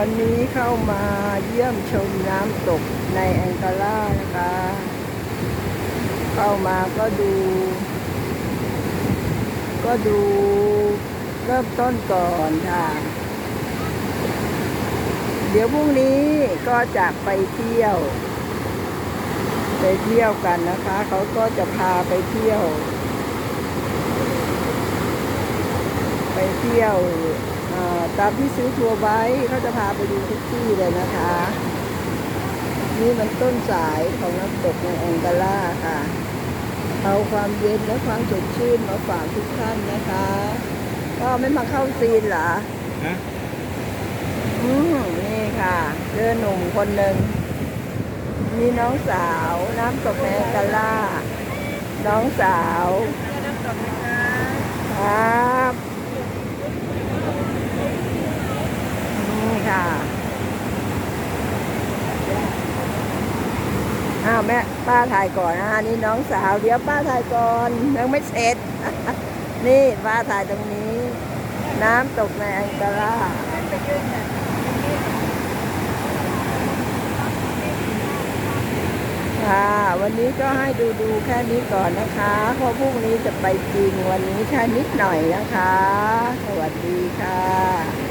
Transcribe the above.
วันนี้เข้ามาเยี่ยมชมน้ำตกในแองการ่านะคะ เข้ามาก็ดู ก็ดูเริ่มต้นก่อนค่ะ เดี๋ยวพรุ่งนี้ก็จะไปเที่ยว ไปเที่ยวกันนะคะ เขาก็จะพาไปเที่ยว ไปเที่ยว ตามที่ซื้อทัวร์ไว้เขาจะพาไปดูทุกที่เลยนะคะ นี่มันต้นสายของน้ำตกในแองการ่าค่ะ เอาความเย็นและความสดชื่นมาฝากทุกท่านนะคะ ก็ไม่มาเข้าซีนเหรอฮะอืมนี่ค่ะเจอหนุ่มคนหนึ่งมีน้องสาวน้ำตกแมกาล่า น้องสาวครับนี่ค่ะ อ้าวแม่ป้าถ่ายก่อนนะนี่น้องสาวเดี๋ยวป้าถ่ายก่อนยังไม่เสร็จ นี่ป้าถ่ายตรงนี้ น้ำตกในแองการาค่ะ วันนี้ก็ให้ดูดูแค่นี้ก่อนนะคะเพราะพรุ่งนี้จะไปจริงวันนี้แค่นิดหน่อยนะคะ สวัสดีค่ะ